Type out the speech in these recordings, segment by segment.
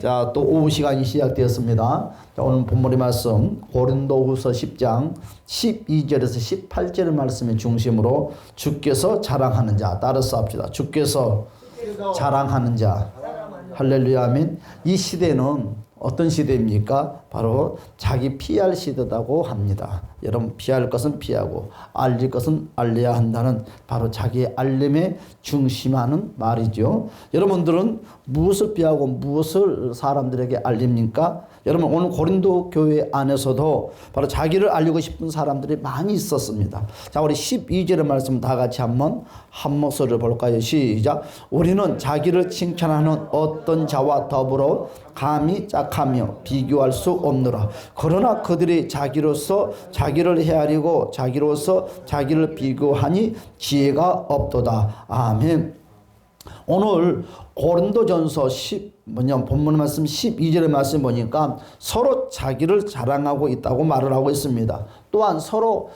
자, 또 오후 시간이 시작되었습니다. 자, 오늘 본문의 말씀 고린도후서 10장 12절에서 18절의 말씀을 중심으로 주께서 자랑하는 자 따라서 합시다. 주께서 자랑하는 자. 할렐루야 아멘. 이 시대는 어떤 시대입니까? 바로 자기 피할 시대라고 합니다. 여러분 피할 것은 피하고 알릴 것은 알려야 한다는 바로 자기의 알림에 중심하는 말이죠. 여러분들은 무엇을 피하고 무엇을 사람들에게 알립니까? 여러분 오늘 고린도 교회 안에서도 바로 자기를 알리고 싶은 사람들이 많이 있었습니다. 자 우리 12절의 말씀 다 같이 한번 한 목소리를 볼까요? 시작. 우리는 자기를 칭찬하는 어떤 자와 더불어 감히 짝하며 비교할 수 없노라. 그러나 그들이 자기로서 자기를 헤아리고 자기로서 자기를 비교하니 지혜가 없도다. 아멘. 오늘 고린도전서 10 뭐냐 본문 말씀 12절의 말씀 보니까 서로 자기를 자랑하고 있다고 말을 하고 있습니다. 또한 서로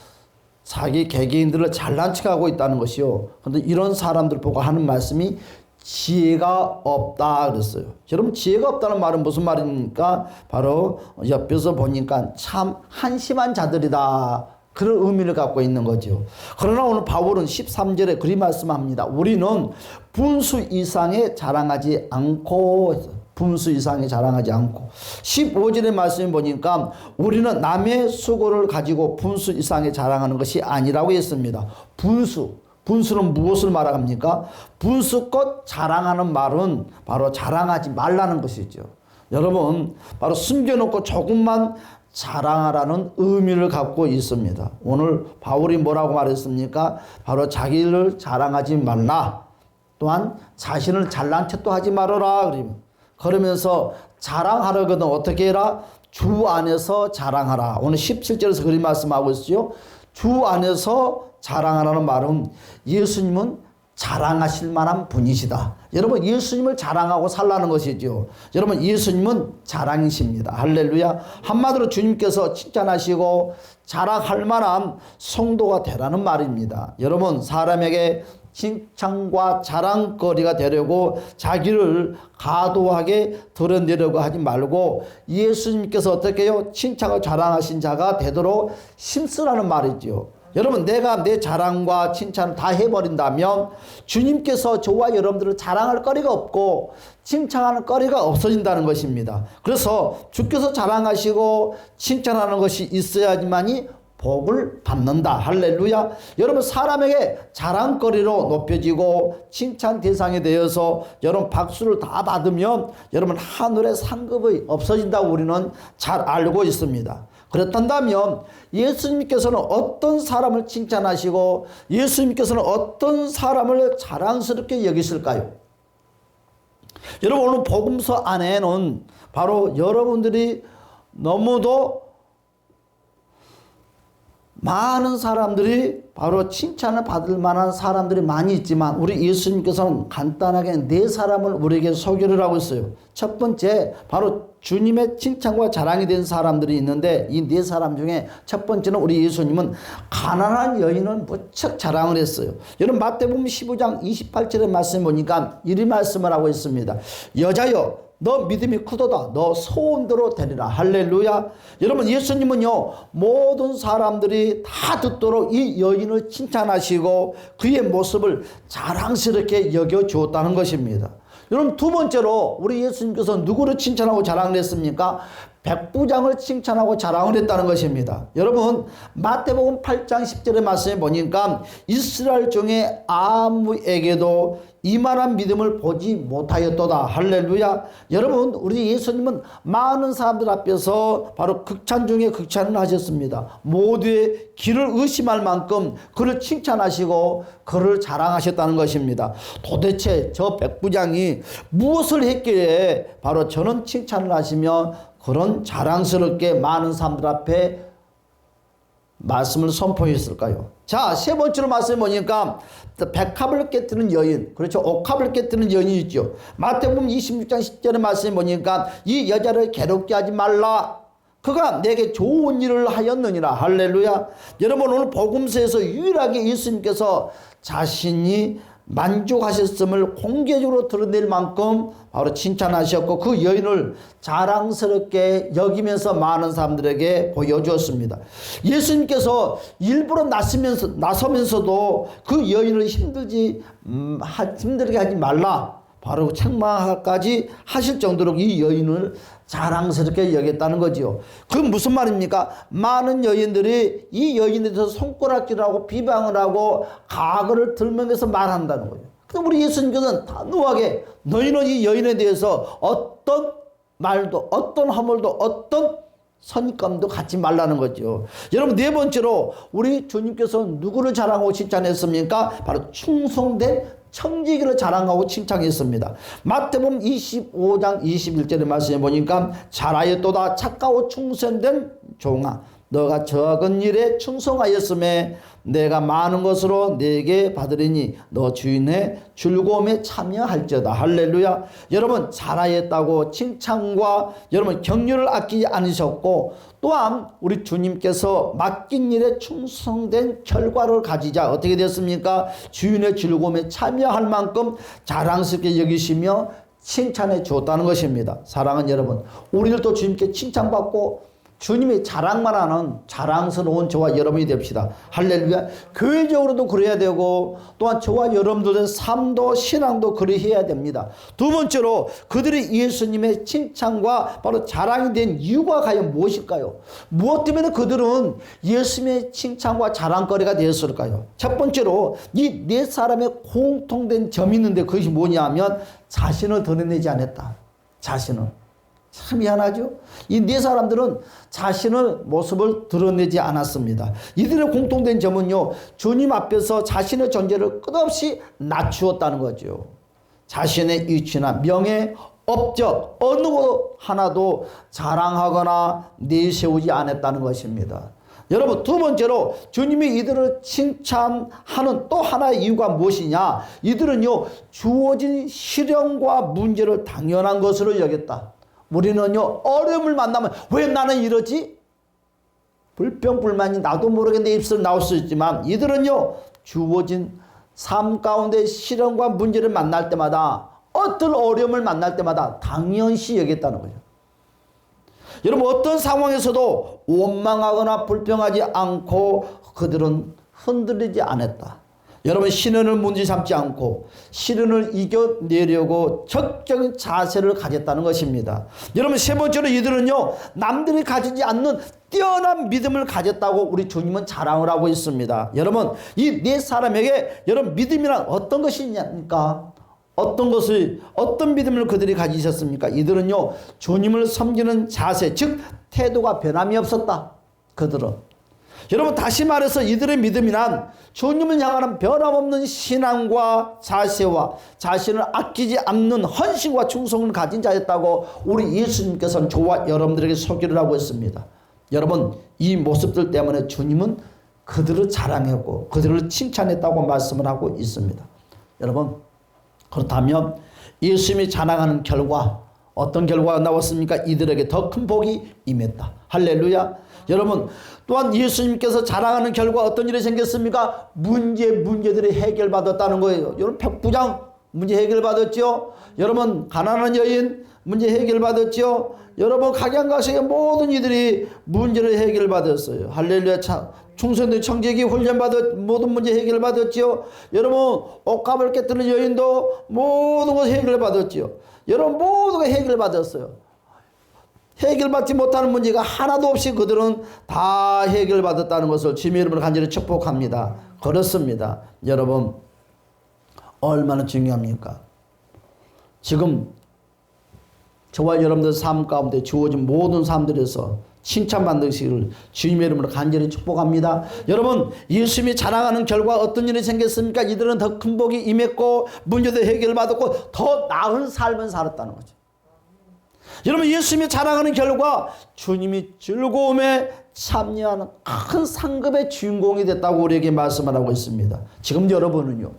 자기 개개인들을 잘난 척하고 있다는 것이요. 그런데 이런 사람들 보고 하는 말씀이 지혜가 없다 그랬어요. 여러분 지혜가 없다는 말은 무슨 말입니까? 바로 옆에서 보니까 참 한심한 자들이다. 그런 의미를 갖고 있는 거죠. 그러나 오늘 바울은 13절에 그리 말씀합니다. 우리는 분수 이상에 자랑하지 않고 분수 이상에 자랑하지 않고 15절의 말씀을 보니까 우리는 남의 수고를 가지고 분수 이상에 자랑하는 것이 아니라고 했습니다. 분수 분수는 무엇을 말합니까? 분수껏 자랑하는 말은 바로 자랑하지 말라는 것이죠. 여러분, 바로 숨겨놓고 조금만 자랑하라는 의미를 갖고 있습니다. 오늘 바울이 뭐라고 말했습니까? 바로 자기를 자랑하지 말라. 또한 자신을 잘난 척도 하지 말아라. 그러면서 자랑하려거든 어떻게 해라? 주 안에서 자랑하라. 오늘 17절에서 그리 말씀하고 있죠. 주 안에서 자랑하라는 말은 예수님은 자랑하실 만한 분이시다. 여러분 예수님을 자랑하고 살라는 것이죠. 여러분 예수님은 자랑이십니다. 할렐루야. 한마디로 주님께서 칭찬하시고 자랑할 만한 성도가 되라는 말입니다. 여러분 사람에게 칭찬과 자랑거리가 되려고 자기를 과도하게 드러내려고 하지 말고 예수님께서 어떻게 해요? 칭찬과 자랑하신 자가 되도록 힘쓰라는 말이죠. 여러분 내가 내 자랑과 칭찬을 다 해버린다면 주님께서 저와 여러분들을 자랑할 거리가 없고 칭찬하는 거리가 없어진다는 것입니다. 그래서 주께서 자랑하시고 칭찬하는 것이 있어야지만이 복을 받는다. 할렐루야. 여러분 사람에게 자랑거리로 높여지고 칭찬 대상이 되어서 여러분 박수를 다 받으면 여러분 하늘의 상급이 없어진다고 우리는 잘 알고 있습니다. 그렇단다면 예수님께서는 어떤 사람을 칭찬하시고 예수님께서는 어떤 사람을 자랑스럽게 여기실까요? 여러분 오늘 복음서 안에는 바로 여러분들이 너무도 많은 사람들이 바로 칭찬을 받을 만한 사람들이 많이 있지만 우리 예수님께서는 간단하게 네 사람을 우리에게 소개를 하고 있어요. 첫 번째 바로 주님의 칭찬과 자랑이 된 사람들이 있는데 이 네 사람 중에 첫 번째는 우리 예수님은 가난한 여인은 무척 자랑을 했어요. 여러분 마태복음 15장 28절의 말씀 보니까 이리 말씀을 하고 있습니다. 여자여 너 믿음이 크도다. 너 소원대로 되리라. 할렐루야. 여러분 예수님은요 모든 사람들이 다 듣도록 이 여인을 칭찬하시고 그의 모습을 자랑스럽게 여겨 주었다는 것입니다. 여러분 두 번째로 우리 예수님께서 누구를 칭찬하고 자랑을 했습니까? 백부장을 칭찬하고 자랑을 했다는 것입니다. 여러분 마태복음 8장 10절의 말씀에 보니까 이스라엘 중에 아무에게도 이만한 믿음을 보지 못하였도다. 할렐루야. 여러분 우리 예수님은 많은 사람들 앞에서 바로 극찬 중에 극찬을 하셨습니다. 모두의 길을 의심할 만큼 그를 칭찬하시고 그를 자랑하셨다는 것입니다. 도대체 저 백부장이 무엇을 했기에 바로 저는 칭찬을 하시며 그런 자랑스럽게 많은 사람들 앞에 말씀을 선포했을까요? 자, 세 번째로 말씀해 보니까 백합을 깨뜨는 여인, 그렇죠. 옥합을 깨뜨는 여인이 있죠. 마태복음 26장 10절의 말씀해 보니까 이 여자를 괴롭게 하지 말라. 그가 내게 좋은 일을 하였느니라. 할렐루야. 여러분 오늘 복음서에서 유일하게 예수님께서 자신이 만족하셨음을 공개적으로 드러낼 만큼 바로 칭찬하셨고 그 여인을 자랑스럽게 여기면서 많은 사람들에게 보여주었습니다. 예수님께서 일부러 나서면서, 나서면서도 그 여인을 힘들지 음, 하, 힘들게 하지 말라. 바로 책망까지 하실 정도로 이 여인을 자랑스럽게 여겼다는 거지요. 그 무슨 말입니까? 많은 여인들이 이 여인에 대해서 손가락질하고 비방을 하고 가거를 들면서 말한다는 거예요. 근데 우리 예수님께서는 단호하게 너희는 이 여인에 대해서 어떤 말도 어떤 허물도 어떤 선입감도 갖지 말라는 거죠. 여러분 네 번째로 우리 주님께서 누구를 자랑하고 칭찬했습니까? 바로 충성된 청지기를 자랑하고 칭찬했습니다. 마태복음 25장 21절의 말씀에 보니까 잘하였도다 착하고 충성된 종아 너가 적은 일에 충성하였음에 내가 많은 것으로 내게 받으리니 너 주인의 즐거움에 참여할지어다. 할렐루야. 여러분 잘하였다고 칭찬과 여러분 격려를 아끼지 않으셨고 또한 우리 주님께서 맡긴 일에 충성된 결과를 가지자. 어떻게 됐습니까? 주인의 즐거움에 참여할 만큼 자랑스럽게 여기시며 칭찬해 주었다는 것입니다. 사랑하는 여러분 우리들도 주님께 칭찬받고 주님이 자랑만 하는 자랑스러운 저와 여러분이 됩시다. 할렐루야. 교회적으로도 그래야 되고 또한 저와 여러분들의 삶도 신앙도 그리해야 됩니다. 두 번째로 그들이 예수님의 칭찬과 바로 자랑이 된 이유가 과연 무엇일까요? 무엇 때문에 그들은 예수님의 칭찬과 자랑거리가 되었을까요? 첫 번째로 이 네 사람의 공통된 점이 있는데 그것이 뭐냐면 자신을 드러내지 않았다. 자신을. 참 미안하죠? 이 네 사람들은 자신의 모습을 드러내지 않았습니다. 이들의 공통된 점은요, 주님 앞에서 자신의 존재를 끝없이 낮추었다는 거죠. 자신의 위치나 명예, 업적, 어느 것 하나도 자랑하거나 내세우지 않았다는 것입니다. 여러분 두 번째로 주님이 이들을 칭찬하는 또 하나의 이유가 무엇이냐? 이들은요 주어진 시련과 문제를 당연한 것으로 여겼다. 우리는요, 어려움을 만나면 왜 나는 이러지? 불평불만이 나도 내 입술 나올 수 있지만 이들은요, 주어진 삶 가운데 시련과 문제를 만날 때마다 어떤 어려움을 만날 때마다 당연시 여겼다는 거죠. 여러분 어떤 상황에서도 원망하거나 불평하지 않고 그들은 흔들리지 않았다. 여러분 시련을 문제 삼지 않고 시련을 이겨내려고 적극적인 자세를 가졌다는 것입니다. 여러분 세 번째로 이들은요 남들이 가지지 않는 뛰어난 믿음을 가졌다고 우리 주님은 자랑을 하고 있습니다. 여러분 이 네 사람에게 여러분 믿음이란 어떤 것이 냐니까 어떤 것을 어떤 믿음을 그들이 가지셨습니까? 이들은요 주님을 섬기는 자세 즉 태도가 변함이 없었다. 그들은 여러분 다시 말해서 이들의 믿음이란 주님을 향하는 변함없는 신앙과 자세와 자신을 아끼지 않는 헌신과 충성을 가진 자였다고 우리 예수님께서는 저와 여러분들에게 소개를 하고 있습니다. 여러분 이 모습들 때문에 주님은 그들을 자랑했고 그들을 칭찬했다고 말씀을 하고 있습니다. 여러분 그렇다면 예수님이 자랑하는 결과 어떤 결과가 나왔습니까? 이들에게 더 큰 복이 임했다. 할렐루야. 여러분 또한 예수님께서 자랑하는 결과 어떤 일이 생겼습니까? 문제 문제들이 해결받았다는 거예요. 여러분 백부장 문제 해결받았죠. 여러분 가난한 여인 문제 해결받았죠. 여러분 각양각색의 모든 이들이 문제를 해결받았어요. 할렐루야 참. 충성된 청지기 훈련받았 모든 문제 해결받았죠. 여러분 옷값을 깨뜨는 여인도 모든 것 해결받았죠. 여러분 거 해결받았어요. 해결받지 못하는 문제가 하나도 없이 그들은 다 해결받았다는 것을 주님의 이름으로 간절히 축복합니다. 그렇습니다. 여러분 얼마나 중요합니까? 지금 저와 여러분들 삶 가운데 주어진 모든 삶들에서 칭찬받으시기를 주님의 이름으로 간절히 축복합니다. 여러분 예수님이 자랑하는 결과 어떤 일이 생겼습니까? 이들은 더 큰 복이 임했고 문제도 해결받았고 더 나은 삶을 살았다는 거죠. 여러분 예수님이 자랑하는 결과 주님이 즐거움에 참여하는 큰 상급의 주인공이 됐다고 우리에게 말씀을 하고 있습니다. 지금 여러분은요.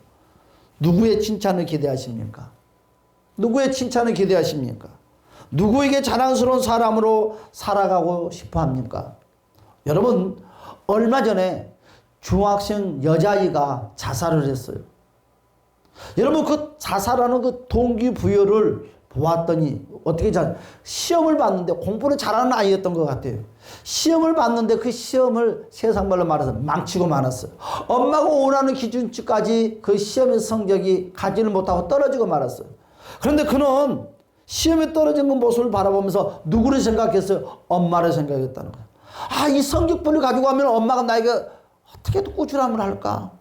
누구의 칭찬을 기대하십니까? 누구의 칭찬을 기대하십니까? 누구에게 자랑스러운 사람으로 살아가고 싶어 합니까? 여러분 얼마 전에 중학생 여자아이가 자살을 했어요. 여러분 그 자살하는 그 동기부여를 보았더니 어떻게 잘 시험을 봤는데 공부를 잘하는 아이였던 것 같아요. 시험을 봤는데 그 시험을 세상 말로 말해서 망치고 말았어요. 엄마가 원하는 기준치까지 그 시험의 성적이 가지를 못하고 떨어지고 말았어요. 그런데 그는 시험에 떨어진 그 모습을 바라보면서 누구를 생각했어요? 엄마를 생각했다는 거예요. 아, 이 성적표를 가지고 가면 엄마가 나에게 어떻게 또 꾸준함을 할까?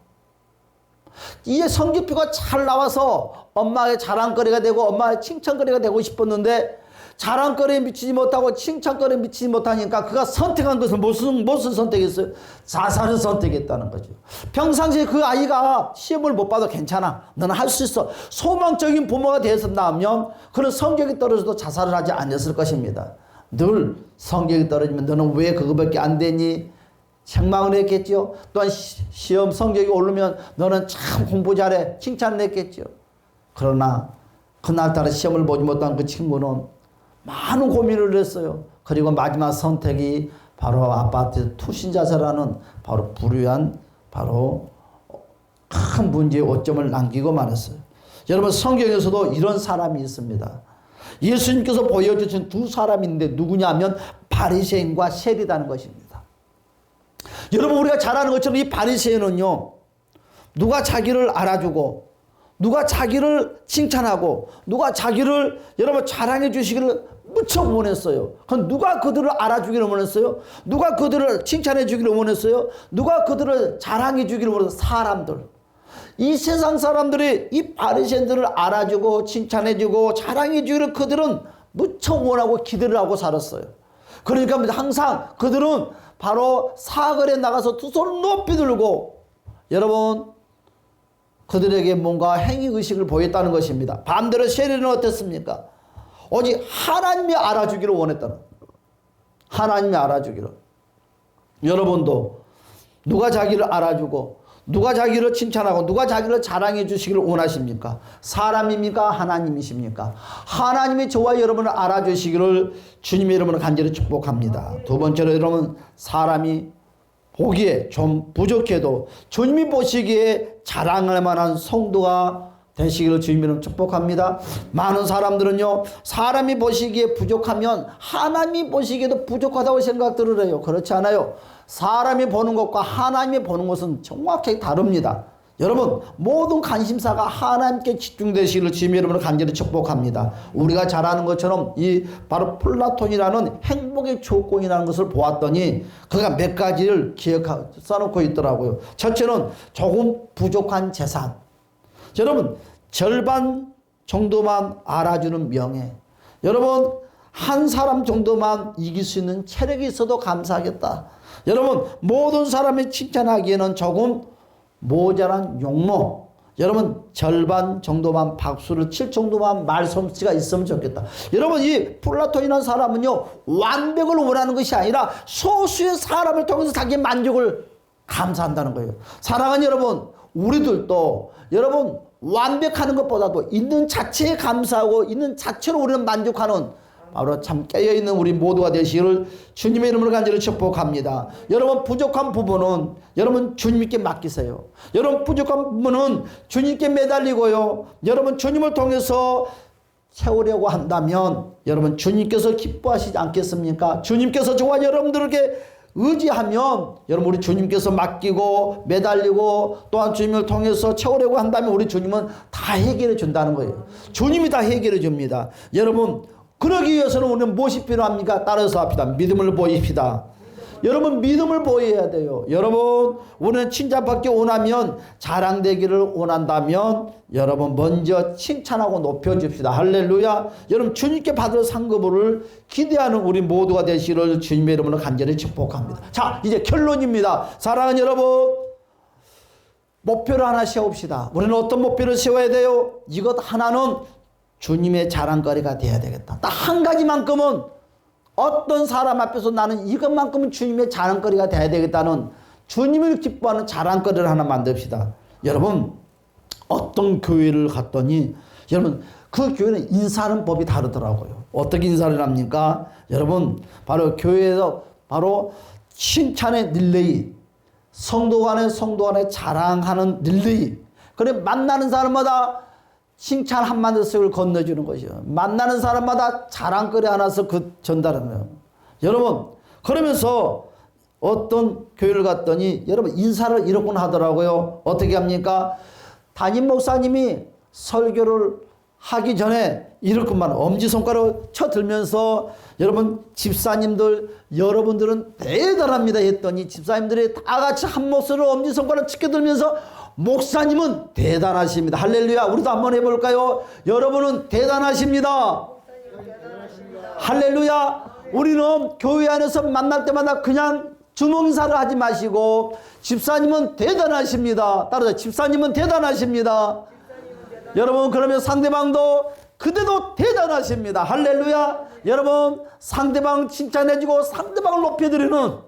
이게 성적표가 잘 나와서 엄마의 자랑거리가 되고 엄마의 칭찬거리가 되고 싶었는데 자랑거리에 미치지 못하고 칭찬거리에 미치지 못하니까 그가 선택한 것은 무슨 무슨 선택했어요? 자살을 선택했다는 거죠. 평상시에 그 아이가 시험을 못 봐도 괜찮아. 너는 할 수 있어. 소망적인 부모가 되었다면 그는 성적이 떨어져도 자살을 하지 않았을 것입니다. 늘 성적이 떨어지면 너는 왜 그거밖에 안 되니? 책망을 했겠죠. 또한 시, 험 성적이 오르면 너는 참 공부 잘해 칭찬을 했겠죠. 그러나 그날따라 시험을 보지 못한 그 친구는 많은 고민을 했어요. 그리고 마지막 선택이 바로 아파트 투신 자살하는 바로 불우한 바로 큰 문제의 오점을 남기고 말았어요. 여러분 성경에서도 이런 사람이 있습니다. 예수님께서 보여주신 두 사람인데 누구냐면 바리새인과 세리다는 것입니다. 여러분 우리가 잘 아는 것처럼 이 바리새인은요. 누가 자기를 알아주고 누가 자기를 칭찬하고 누가 자기를 여러분 자랑해 주시기를 무척 원했어요. 그럼 누가 그들을 알아주기를 원했어요? 누가 그들을 칭찬해 주기를 원했어요? 누가 그들을 자랑해 주기를 원했어요? 사람들. 이 세상 사람들이 이 바리새인들을 알아주고 칭찬해 주고 자랑해 주기를 그들은 무척 원하고 기대를 하고 살았어요. 그러니까 항상 그들은 바로 사거리에 나가서 두 손을 높이 들고 여러분 그들에게 뭔가 행위 의식을 보였다는 것입니다. 반대로 세리는 어땠습니까? 오직 하나님이 알아주기를 원했다는 하나님이 알아주기를 여러분도 누가 자기를 알아주고 누가 자기를 칭찬하고 누가 자기를 자랑해 주시기를 원하십니까? 사람입니까? 하나님이십니까? 하나님이 저와 여러분을 알아주시기를 주님의 이름으로 간절히 축복합니다. 두 번째로 여러분 사람이 보기에 좀 부족해도 주님이 보시기에 자랑할 만한 성도가 되시기를 주님으로 축복합니다. 많은 사람들은요, 사람이 보시기에 부족하면 하나님이 보시기에도 부족하다고 생각들을 해요. 그렇지 않아요. 사람이 보는 것과 하나님이 보는 것은 정확하게 다릅니다. 여러분 모든 관심사가 하나님께 집중되시기를 주님 여러분을 간절히 축복합니다. 우리가 잘 아는 것처럼 이 바로 플라톤이라는 행복의 조건이라는 것을 보았더니 그가 몇 가지를 기억하 써놓고 있더라고요. 첫째는 조금 부족한 재산. 여러분 절반 정도만 알아주는 명예. 여러분 한 사람 정도만 이길 수 있는 체력이 있어도 감사하겠다. 여러분 모든 사람이 칭찬하기에는 조금 모자란 용모. 여러분 절반 정도만 박수를 칠 정도만 말솜씨가 있으면 좋겠다. 여러분 이 플라톤이라는 사람은요 완벽을 원하는 것이 아니라 소수의 사람을 통해서 자기 만족을 감사한다는 거예요. 사랑하는 여러분 우리들도 여러분 완벽하는 것보다도 있는 자체에 감사하고 있는 자체로 우리는 만족하는 바로 참 깨어있는 우리 모두가 되시기를 주님의 이름으로 간절히 축복합니다. 여러분 부족한 부분은 여러분 주님께 맡기세요. 여러분 부족한 부분은 주님께 매달리고요. 여러분 주님을 통해서 채우려고 한다면 여러분 주님께서 기뻐하시지 않겠습니까? 주님께서 저와 여러분들에게 의지하면 여러분 우리 주님께서 맡기고 매달리고 또한 주님을 통해서 채우려고 한다면 우리 주님은 다 해결해 준다는 거예요. 주님이 다 해결해 줍니다. 여러분 그러기 위해서는 우리는 무엇이 필요합니까? 따라서 합시다. 믿음을 보입시다. 여러분 믿음을 보여야 돼요. 여러분 우리는 칭찬받기 원하면 자랑되기를 원한다면 여러분 먼저 칭찬하고 높여줍시다. 할렐루야. 여러분 주님께 받을 상급을 기대하는 우리 모두가 되시기를 주님의 이름으로 간절히 축복합니다. 자 이제 결론입니다. 사랑하는 여러분 목표를 하나 세웁시다. 우리는 어떤 목표를 세워야 돼요? 이것 하나는 주님의 자랑거리가 돼야 되겠다. 딱 한 가지만큼은 어떤 사람 앞에서 나는 이것만큼은 주님의 자랑거리가 돼야 되겠다는 주님을 기뻐하는 자랑거리를 하나 만듭시다. 여러분 어떤 교회를 갔더니 여러분 그 교회는 인사하는 법이 다르더라고요. 어떻게 인사를 합니까? 여러분 바로 교회에서 바로 칭찬의 릴레이 성도 간의 성도 간의 자랑하는 릴레이 그래 만나는 사람마다 칭찬 한마디씩을 건네주는 것이요. 만나는 사람마다 자랑거리 하나씩 그 전달하는 거예요. 여러분 그러면서 어떤 교회를 갔더니 여러분 인사를 이렇게 하더라고요. 어떻게 합니까? 담임 목사님이 설교를 하기 전에 이렇게만 엄지손가락을 쳐들면서 여러분 집사님들 여러분들은 대단합니다 했더니 집사님들이 다 같이 한 목소리로 엄지손가락을 치켜들면서 목사님은 대단하십니다. 할렐루야. 우리도 한번 해볼까요? 여러분은 대단하십니다. 할렐루야. 우리는 교회 안에서 만날 때마다 그냥 주몽사를 하지 마시고 집사님은 대단하십니다. 따라서 집사님은 대단하십니다. 여러분 그러면 상대방도 그대도 대단하십니다. 할렐루야. 여러분 상대방 칭찬해주고 상대방을 높여드리는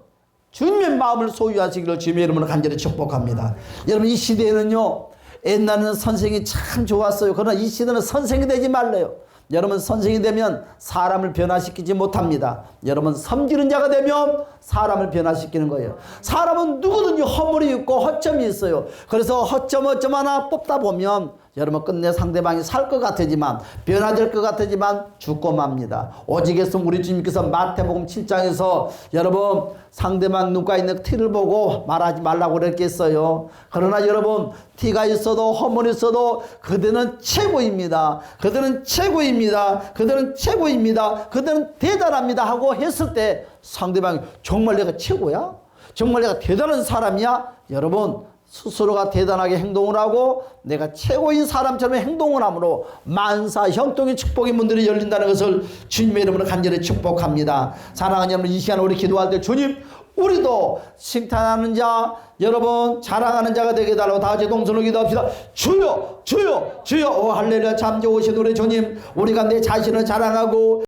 주님의 마음을 소유하시기를 주님의 이름으로 간절히 축복합니다. 여러분 이 시대에는요. 옛날에는 선생이 참 좋았어요. 그러나 이 시대는 선생이 되지 말래요. 여러분 선생이 되면 사람을 변화시키지 못합니다. 여러분 섬기는 자가 되면 사람을 변화시키는 거예요. 사람은 누구든지 허물이 있고 허점이 있어요. 그래서 허점 허점 하나 뽑다 보면 여러분 끝내 상대방이 살 것 같지만 변화될 것 같지만 죽고 맙니다. 오직에서 우리 주님께서 마태복음 7장에서 여러분 상대방 눈가 있는 티를 보고 말하지 말라고 그랬겠어요. 그러나 여러분 티가 있어도 허물이 있어도 그들은 최고입니다. 그들은 최고입니다. 그들은 최고입니다. 그들은 대단합니다 하고 했을 때 상대방이 정말 내가 최고야? 정말 내가 대단한 사람이야? 여러분 스스로가 대단하게 행동을 하고 내가 최고인 사람처럼 행동을 함으로 만사 형통의 축복의 문들이 열린다는 것을 주님의 이름으로 간절히 축복합니다. 사랑하는 여러분 이 시간 우리 기도할 때 주님 우리도 칭찬하는 자 여러분 자랑하는 자가 되게 달라고 다 같이 동선으로 기도합시다. 주여 주여 주여 오 할렐루야 참 좋으신 우리 주님 우리가 내 자신을 자랑하고